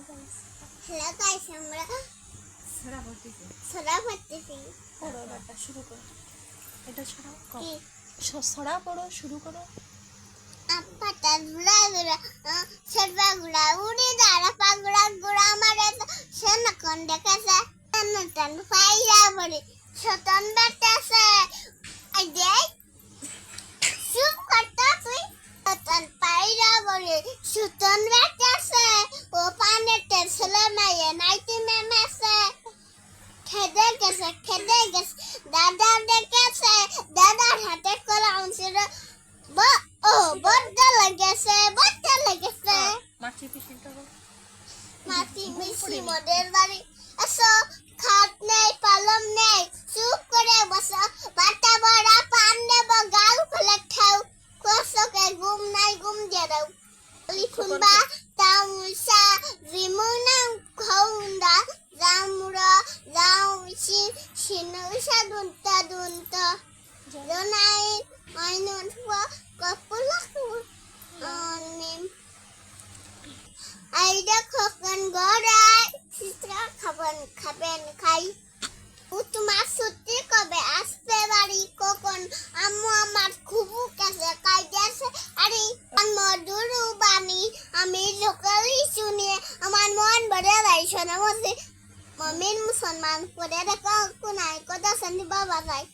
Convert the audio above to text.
আমরা ছড়া পড়তেছে ছড়া পড়তেছি পড়ো শুরু করো। এটা ছড়া পড়ো শুরু করো। পাতা গুড়া গুড়া সর্বা গুড়া উড়ে দাঁড়া পাগুড়া গুড়া মারে সেন কোন দেখেছে? টান টান ফাইরা বলে সতন দেখ চুপ করতা তুই। সতন পাইরা বলে সুতন বেটেছে মাছি পিসিটা করো মাটি চুপ করে বসো। বাটা বড়া পান নেব, গাল খুলে খাও কোসকে ঘুম নাই ঘুম দিয়ে দাও। লিখুনবা তামুসা রিমুনা খাউন্দা জামুরা জাউসি সিনুসা লোকালি শুনে, আমার মন ভরে যায়, শোনা মধ্যে মমিন মুসলমান করে দেখো, কোনায় কথা শুনি বাবা যায়।